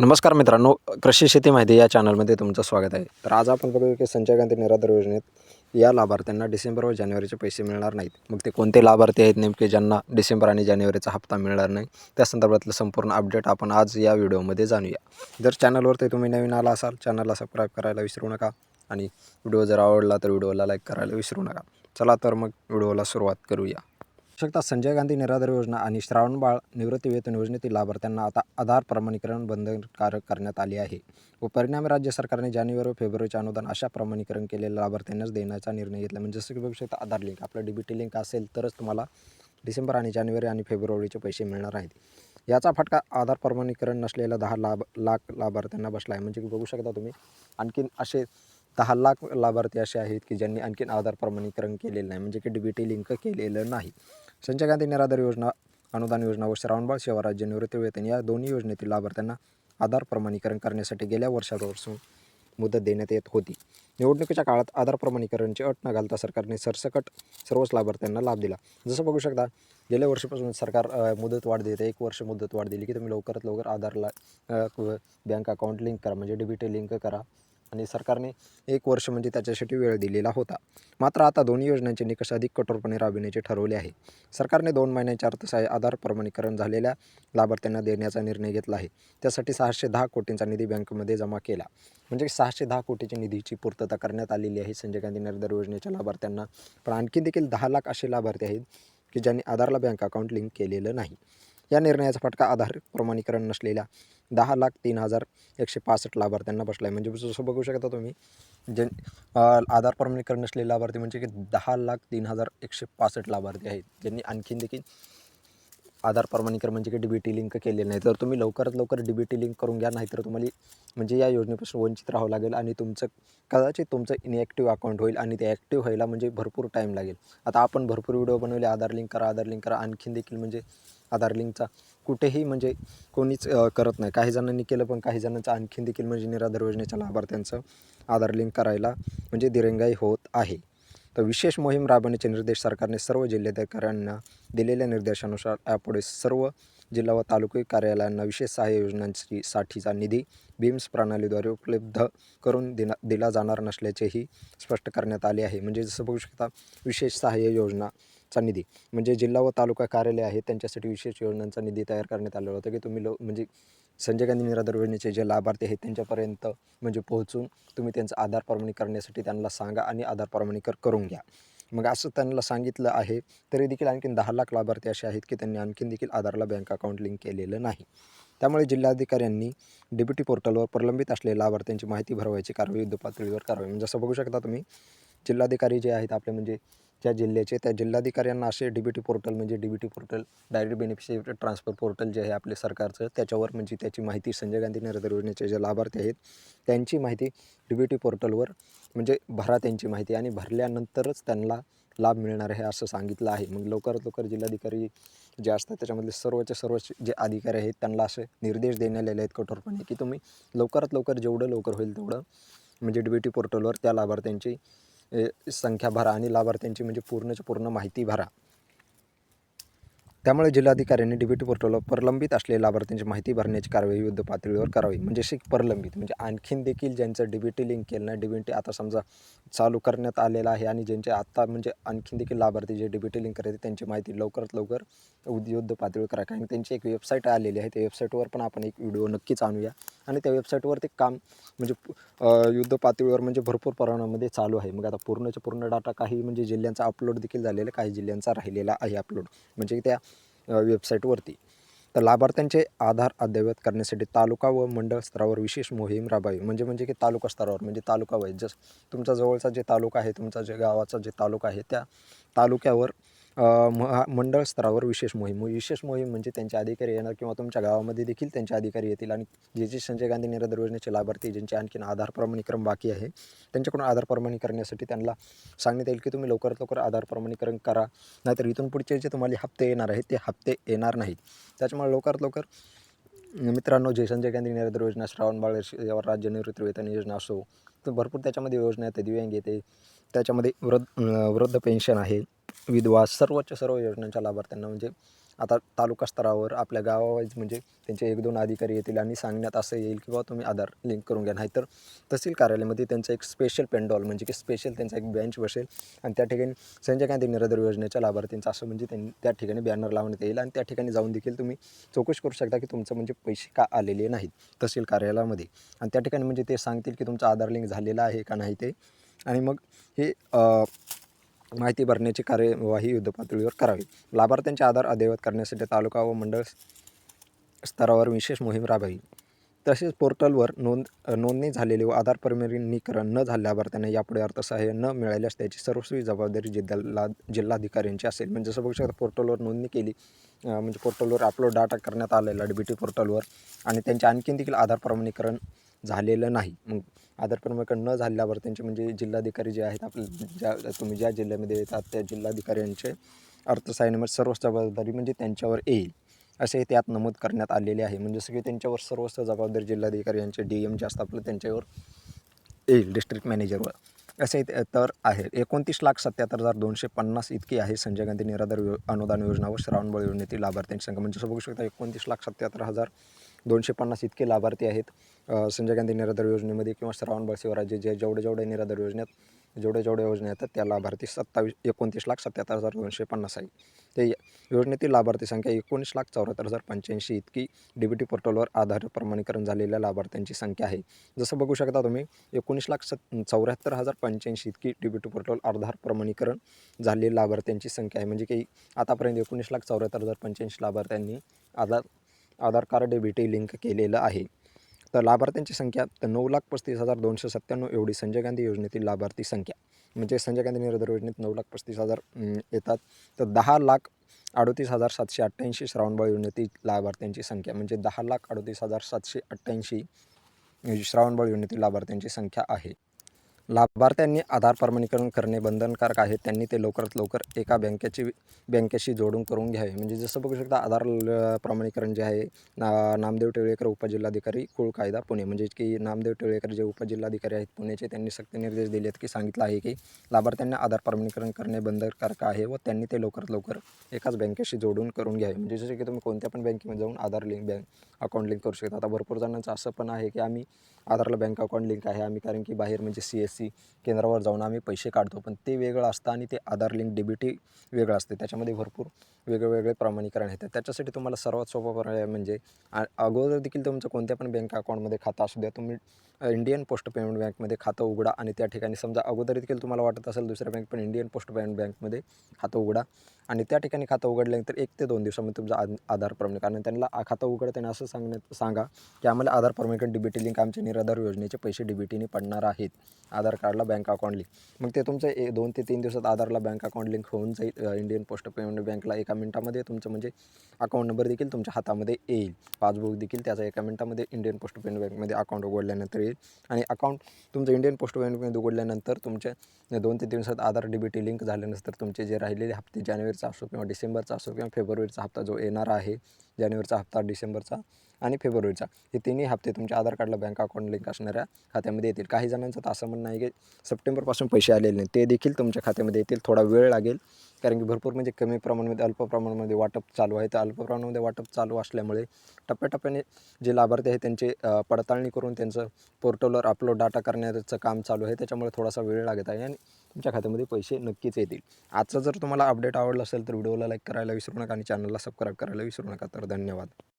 नमस्कार मित्रांनो कृषी शेती माहिती या चॅनलमध्ये तुमचं स्वागत आहे. तर आज आपण बघूया की संजय गांधी निराधार योजनेत या लाभार्थ्यांना डिसेंबर व जानेवारीचे पैसे मिळणार नाहीत. मग ते कोणते लाभार्थी आहेत नेमके ज्यांना डिसेंबर आणि जानेवारीचा हप्ता मिळणार नाही? त्या संदर्भातलं संपूर्ण अपडेट आपण आज या व्हिडिओमध्ये जाणूया. जर चॅनलवरती तुम्ही नवीन आला असाल चॅनलला सबस्क्राईब करायला विसरू नका आणि व्हिडिओ जर आवडला तर व्हिडिओला लाईक करायला विसरू नका. चला तर मग व्हिडिओला सुरुवात करूया. शकता संजय गांधी निराधार योजना आणि श्रावणबाळ निवृत्ती वेतन योजनेतील लाभार्थ्यांना आता आधार प्रमाणीकरण बंधनकारक करण्यात आले आहे. व परिणामी राज्य सरकारने जानेवारी व फेब्रुवारीचे अनुदान अशा प्रमाणीकरण केलेल्या लाभार्थ्यांनाच देण्याचा निर्णय घेतला. म्हणजे जसं की बघू शकता आधार लिंक. आपलं डी बी टी लिंक असेल तरच तुम्हाला डिसेंबर आणि जानेवारी आणि फेब्रुवारीचे पैसे मिळणार आहेत. याचा फटका आधार प्रमाणीकरण नसलेल्या दहा लाभ लाख लाभार्थ्यांना बसला आहे. म्हणजे की बघू शकता तुम्ही आणखीन असे दहा लाख लाभार्थी असे आहेत की ज्यांनी आणखीन आधार प्रमाणीकरण केलेलं नाही. म्हणजे की डी लिंक केलेलं नाही. गांधी निराधार योजना अनुदान योजना व श्रावणबाळ सेवा राज्य निवृत्ती वेतन या दोन्ही योजनेतील लाभार्थ्यांना आधार प्रमाणीकरण करण्यासाठी गेल्या वर्षापासून मुदत देण्यात येत होती. निवडणुकीच्या काळात आधार प्रमाणीकरणची अट न घालता सरकारने सरसकट सर्वच लाभार्थ्यांना लाभ दिला. जसं बघू शकता गेल्या वर्षीपासून सरकार मुदत वाढ देते. एक वर्ष मुदत वाढ दिली की तुम्ही लवकरात लवकर आधारला बँक अकाउंट लिंक करा म्हणजे डेबिट लिंक करा. आणि सरकारने एक वर्ष म्हणजे त्याच्यासाठी वेळ दिलेला होता. मात्र आता दोन्ही योजनांचे निकष अधिक कठोरपणे राबविण्याचे ठरवले आहे. सरकारने दोन महिन्यांच्या अर्थसहाय्य आधार प्रमाणीकरण झालेल्या लाभार्थ्यांना देण्याचा निर्णय घेतला आहे. त्यासाठी सहाशे दहा कोटींचा निधी बँकेमध्ये जमा केला. म्हणजे सहाशे दहा कोटीच्या निधीची पूर्तता करण्यात आलेली आहे संजय गांधी निर्धार योजनेच्या लाभार्थ्यांना. पण आणखी देखील दहा लाख असे लाभार्थी आहेत की ज्यांनी आधारला बँक अकाउंट लिंक केलेलं नाही. या निर्णयाचा फटका आधार प्रमाणीकरण नसलेल्या दहा लाख तीन हजार एकशे पासष्ट लाभार्थ्यांना बसला आहे म्हणजे जसं बघू शकता तुम्ही जे आधार प्रमाणीकरण नसलेले लाभार्थी म्हणजे की दहा लाख तीन हजार एकशे पासष्ट लाभार्थी आहेत. ज्यांनी आणखीन देखील आधार प्रमाणीकरण म्हणजे की डी बी टी लिंक केले नाही. तर तुम्ही लवकरात लवकर डी बी टी लिंक करून घ्या नाहीतर तुम्हाला म्हणजे या योजनेपासून वंचित राहावं लागेल आणि तुमचं कदाचित तुमचं इनॲक्टिव्ह अकाउंट होईल आणि ते ॲक्टिव्ह व्हायला म्हणजे भरपूर टाईम लागेल. आता आपण भरपूर व्हिडिओ बनवले आधार लिंक करा आधार लिंक करा आणखीन देखील म्हणजे आधार लिंकचा कुठेही म्हणजे कोणीच करत नाही. काही जणांनी केलं पण काही जणांचं आणखीन देखील म्हणजे निराधार योजनेच्या लाभार्थ्यांचं आधार लिंक करायला म्हणजे दिरंगाई होत आहे. तर विशेष मोहीम राबवण्याचे निर्देश सरकारने सर्व जिल्हाधिकाऱ्यांना दिलेल्या निर्देशानुसार यापुढे सर्व जिल्हा व तालुका कार्यालयांना विशेष सहाय्य योजनांची साठीचा निधी बीम्स प्रणालीद्वारे उपलब्ध करून दिना दिला जाणार नसल्याचेही स्पष्ट करण्यात आले आहे. म्हणजे जसं बघू शकता विशेष सहाय्य योजना चा निधी. म्हणजे जिल्हा व तालुका कार्यालय आहे त्यांच्यासाठी विशेष योजनांचा निधी तयार करण्यात आलेला होता की तुम्ही लो म्हणजे संजय गांधी निराधार योजनेचे जे लाभार्थी आहेत त्यांच्यापर्यंत म्हणजे पोहोचून तुम्ही त्यांचं आधार प्रमाणित करण्यासाठी त्यांना सांगा आणि आधार प्रमाणीकर करून घ्या. मग असं त्यांना सांगितलं आहे तरी देखील आणखीन दहा लाख लाभार्थी असे आहेत की त्यांनी आणखीन देखील आधारला बँक अकाउंट लिंक केलेलं नाही. त्यामुळे जिल्हाधिकाऱ्यांनी डीबीटी पोर्टलवर प्रलंबित असलेल्या लाभार्थ्यांची माहिती भरवायची कारवाई युद्ध पातळीवर करावी म्हणजे जसं बघू शकता तुम्ही जिल्हाधिकारी जे आहेत आपले म्हणजे ज्या जिल्ह्याचे त्या जिल्हाधिकाऱ्यांना असे डी बी टी पोर्टल म्हणजे D B T portal direct beneficiary transfer portal जे आहे आपले सरकारचं त्याच्यावर म्हणजे त्याची माहिती संजय गांधी नरेंद्र योजनेचे जे लाभार्थी आहेत त्यांची माहिती डी बी टी पोर्टलवर म्हणजे भरा त्यांची माहिती आणि भरल्यानंतरच त्यांना लाभ मिळणार आहे असं सांगितलं आहे. मग लवकरात लवकर जिल्हाधिकारी जे असतात त्याच्यामधले सर्वच सर्व जे अधिकारी आहेत त्यांना असे निर्देश देण्यात आले आहेत कठोरपणे की तुम्ही लवकरात लवकर जेवढं लवकर होईल तेवढं म्हणजे डी बी टी पोर्टलवर त्या लाभार्थ्यांची संख्या भरा आणि लाभार्थ्यांची म्हणजे पूर्णच्या पूर्ण माहिती भरा. त्यामुळे जिल्हाधिकाऱ्यांनी डीबीटी पोर्टलवर प्रलंबित असलेल्या लाभार्थ्यांची माहिती भरण्याची कारवाई युद्ध पातळीवर करावी. म्हणजे शिक प्रलंबित. म्हणजे आणखीन देखील ज्यांचं डीबीटी लिंक केलं नाही डीबीटी आता समजा चालू करण्यात आलेलं आहे आणि ज्यांचे आत्ता म्हणजे आणखीन देखील लाभार्थी जे डीबीटी लिंक करायचे त्यांची माहिती लवकरात लवकर युद्ध पातळीवर करा. कारण त्यांची एक वेबसाईट आलेली आहे. त्या वेबसाईटवर पण आपण एक व्हिडिओ नक्कीच आणूया. आणि त्या वेबसाईटवर ते काम म्हणजे युद्ध पातळीवर म्हणजे भरपूर प्रमाणामध्ये चालू आहे. मग आता पूर्णच्या पूर्ण डाटा काही म्हणजे जिल्ह्यांचा अपलोड देखील झालेला आहे, काही जिल्ह्यांचा राहिलेला आहे अपलोड म्हणजे त्या वेबसाईटवरती तर लाभार्थ्यांचे आधार अद्ययावत करण्यासाठी तालुका व मंडळ स्तरावर विशेष मोहीम राबावी म्हणजे म्हणजे की तालुका स्तरावर म्हणजे तालुका वाईज. जस तुमचा जवळचा जे तालुका आहे तुमचा जे गावाचा जे तालुका आहे त्या तालुक्यावर अ, मंडळ स्तरावर विशेष मोहीम. विशेष मोहीम म्हणजे त्यांचे अधिकारी येणार किंवा तुमच्या गावामध्ये देखील त्यांचे अधिकारी येतील आणि जे जे संजय गांधी निराधार योजनेचे लाभार्थी ज्यांचे आणखीन आधार प्रमाणीकरण बाकी आहे त्यांच्याकडून आधार प्रमाणीकरण करण्यासाठी त्यांना सांगण्यात येईल की तुम्ही लवकरात लवकर आधार प्रमाणीकरण करा. नाहीतर इथून पुढचे जे तुम्हाला हप्ते येणार आहेत ते हप्ते येणार नाहीत. त्याच्यामुळे लवकरात लवकर मित्रांनो जे संजय गांधी निराधार योजना श्रावण बाळ राज्य निवृत्ती वेतन योजना असो तर भरपूर त्याच्यामध्ये योजना येते दिव्यांग येते त्याच्यामध्ये वृद्ध वृद्ध पेन्शन आहे विधवा सर्वच सर्व योजनांच्या लाभार्थ्यांना म्हणजे आता तालुका स्तरावर आपल्या गावावाईज म्हणजे त्यांचे एक दोन अधिकारी येतील आणि सांगण्यात असं येईल की बाबा तुम्ही आधार लिंक करून घ्या. नाहीतर तहसील कार्यालयामध्ये त्यांचं एक स्पेशल पेंडॉल म्हणजे की स्पेशल त्यांचा एक बेंच बसेल आणि त्या ठिकाणी संजय गांधी निराधार योजनेच्या लाभार्थींचं असं म्हणजे त्यांनी त्या ठिकाणी बॅनर लावण्यात येईल आणि त्या ठिकाणी जाऊन देखील तुम्ही चौकशी करू शकता की तुमचं म्हणजे पैसे का आलेले नाहीत तहसील कार्यालयामध्ये. आणि त्या ठिकाणी म्हणजे ते सांगतील की तुमचं आधार लिंक झालेलं आहे का नाही ते. आणि मग हे माहिती भरण्याची कार्यवाही युद्धपातळीवर करावी. लाभार्थ्यांचे आधार अद्ययावत करण्यासाठी तालुका व मंडळ स्तरावर विशेष मोहीम राबवावी. तसेच पोर्टलवर नोंद नोंदणी झालेली व आधार प्रमाणीकरण न झाल्या लाभार्थ्यांना यापुढे अर्थसहाय्य न मिळाल्यास त्याची सर्वस्वी जबाबदारी जिल्हा जिल्हाधिकाऱ्यांची असेल. म्हणजे जसं बघू शकता पोर्टलवर नोंदणी केली म्हणजे पोर्टलवर अपलोड डाटा करण्यात आलेला डी बी टी पोर्टलवर. आणि त्यांचे आणखीन देखील आधार प्रमाणीकरण झालेलं नाही. मग आधार क्रमांक न झाल्यावर त्यांचे म्हणजे जिल्हाधिकारी जे आहेत आपले ज्या तुम्ही ज्या जिल्ह्यामध्ये येतात त्या जिल्हाधिकाऱ्यांचे अर्थसहाय्यामध्ये सर्व जबाबदारी म्हणजे त्यांच्यावर येईल. असे त्यात नमूद करण्यात आलेले आहे. म्हणजे सगळे त्यांच्यावर सर्वस्व जबाबदारी जिल्हाधिकारी यांचे डी एम जे असतात आपलं त्यांच्यावर येईल डिस्ट्रिक्ट मॅनेजरवर असे ते- तर आहे. एकोणतीस लाख सत्याहत्तर हजार दोनशे पन्नास इतकी आहे संजय गांधी निराधार अनुदान योजना व श्रावणबळ योजनेतील लाभार्थ्यांची संख्या. म्हणजे असं बघू शकता एकोणतीस लाख सत्याहत्तर हजार दोनशे पन्नास इतके लाभार्थी आहेत. संजय गांधी निराधार योजनेमध्ये किंवा श्रावण शिवराज्य जे जेवढे जेवढे निराधार योजनेत जेवढे जेवढे योजना येतात त्या लाभार्थी सत्तावीस एकोणतीस लाख सत्याहत्तर हजार दोनशे पन्नास आहे. ते योजनेतील लाभार्थी संख्या एकोणीस लाख चौऱ्याहत्तर हजार पंच्याऐंशी इतकी डी बी टी पोर्टलवर आधार प्रमाणीकरण झालेल्या लाभार्थ्यांची संख्या आहे. जसं बघू शकता तुम्ही एकोणीस लाख सत चौऱ्याहत्तर हजार पंच्याऐंशी इतकी D B T portal Aadhaar प्रमाणीकरण झालेल्या लाभार्थ्यांची संख्या आहे. म्हणजे की आतापर्यंत एकोणीस लाख चौऱ्याहत्तर हजार पंच्याऐंशी लाभार्थ्यांनी Aadhaar Aadhaar card D B T link केलेलं आहे. तर लाभार्थ्यांची संख्या तर नऊ लाख पस्तीस हजार दोनशे सत्त्याण्णव एवढी संजय गांधी योजनेतील लाभार्थी संख्या. म्हणजे संजय गांधी निराधार योजनेत नऊ लाख पस्तीस हजार येतात. तर दहा लाख अडतीस हजार सातशे अठ्ठ्याऐंशी श्रावणबाळ योजनेतील लाभार्थ्यांची संख्या. म्हणजे दहा लाख अडतीस हजार सातशे अठ्ठ्याऐंशी श्रावणबाळ योजनेतील लाभार्थ्यांची संख्या आहे. लाभार्थ्यांनी आधार प्रमाणीकरण करणे बंधनकारक आहे. त्यांनी ते लवकरात लवकर एका बँकेची बँकेशी जोडून करून घ्यावे. म्हणजे जसं बघू शकता आधार ल- प्रमाणीकरण जे आहे ना नामदेव टिळेकर उपजिल्हाधिकारी कुळ कायदा पुणे. म्हणजे की नामदेव टिळेकर जे उपजिल्हाधिकारी आहेत पुणेचे त्यांनी सक्त निर्देश दिले आहेत की सांगितलं आहे की लाभार्थ्यांना आधार प्रमाणीकरण करणे बंधनकारक आहे व त्यांनी ते लवकरात लवकर एकाच बँकेशी जोडून करून घ्यावे. म्हणजे जसे की तुम्ही कोणत्या पण बँकेमध्ये जाऊन Aadhaar link bank account link करू शकता. आता भरपूर जणांचं असं पण आहे की आम्ही आधारला बँक अकाउंट लिंक आहे. आम्ही कारण की बाहेर म्हणजे सी एस सी केंद्रावर जाऊन आम्ही पैसे काढतो. पण ते वेगळं असतं आणि ते आधार लिंक डी वेगळं असते. त्याच्यामध्ये भरपूर वेगवेगळे प्रमाणीकरण येतात त्याच्यासाठी तुम्हाला सर्वात सोपा पर्याय म्हणजे आ- अगोदर देखील तुमचं कोणत्या पण बँक अकाउंटमध्ये खातं असू द्या तुम्ही इंडियन पोस्ट पेमेंट बँकमध्ये खातं उघडा आणि त्या ठिकाणी समजा अगोदर देखील तुम्हाला वाटत असेल दुसऱ्या बँक पण इंडियन पोस्ट पेमेंट बँकमध्ये खातं उघडा आणि त्या ठिकाणी खातं उघडल्यानंतर एक ते दोन दिवसामध्ये तुमचं आद आधार प्रमाणीकरण आणि त्यांना आ- खातं उघडताना असं सांगण्यात सांगा की आम्हाला आधार प्रमाणीकरण डी लिंक आमच्या निराधार योजनेचे पैसे डीबीटीने पडणार आहेत. आधार कार्डला बँक अकाउंट लिंक. मग ते तुमचं ए दोन ते तीन दिवसात आधारला बँक अकाउंट लिंक होऊन जाईल इंडियन पोस्ट पेमेंट बँकला एका मिनटामध्ये तुमचं म्हणजे अकाउंट नंबर देखील तुमच्या हातामध्ये येईल. पासबुक देखील त्याचा एका मिनटामध्ये इंडियन पोस्ट पेमेंट बँकमध्ये अकाउंट उघडल्यानंतर येईल. आणि अकाउंट तुमचं इंडियन पोस्ट बँकमध्ये उघडल्यानंतर तुमच्या दोन ते तीन दिवसात आधार डी टी लिंक झाल्यानंतर तुमचे जे राहिलेले हप्ते जानेवारीचा असो किंवा डिसेंबरचा असो किंवा फेब्रुवारीचा हप्ता जो येणार आहे जानेवारीचा हप्ता डिसेंबरचा आणि फेब्रुवारीचा हे तिन्ही हप्ते तुमच्या आधार कार्डला बँक अकाउंट लिंक असणाऱ्या खात्यामध्ये येतील. काही जणांचं तर असं म्हणणं आहे की सप्टेंबरपासून पैसे आलेले नाही ते देखील तुमच्या खात्यामध्ये येतील. थोडा वेळ लागेल. कारण की भरपूर म्हणजे कमी प्रमाणामध्ये अल्प प्रमाणामध्ये वाटप चालू आहे. तर अल्प प्रमाणामध्ये वाटप चालू असल्यामुळे टप्प्याटप्प्याने जे लाभार्थी आहे त्यांचे पडताळणी करून त्यांचं पोर्टलवर अपलोड डाटा करण्याचं काम चालू आहे. त्याच्यामुळे थोडासा वेळ लागत आहे आणि तुमच्या खात्यामध्ये पैसे नक्कीच येतील. आजचं जर तुम्हाला अपडेट आवडलं असेल तर व्हिडिओला लाईक करायला विसरू नका आणि चॅनलला सबस्क्राईब करायला विसरू नका. तर धन्यवाद.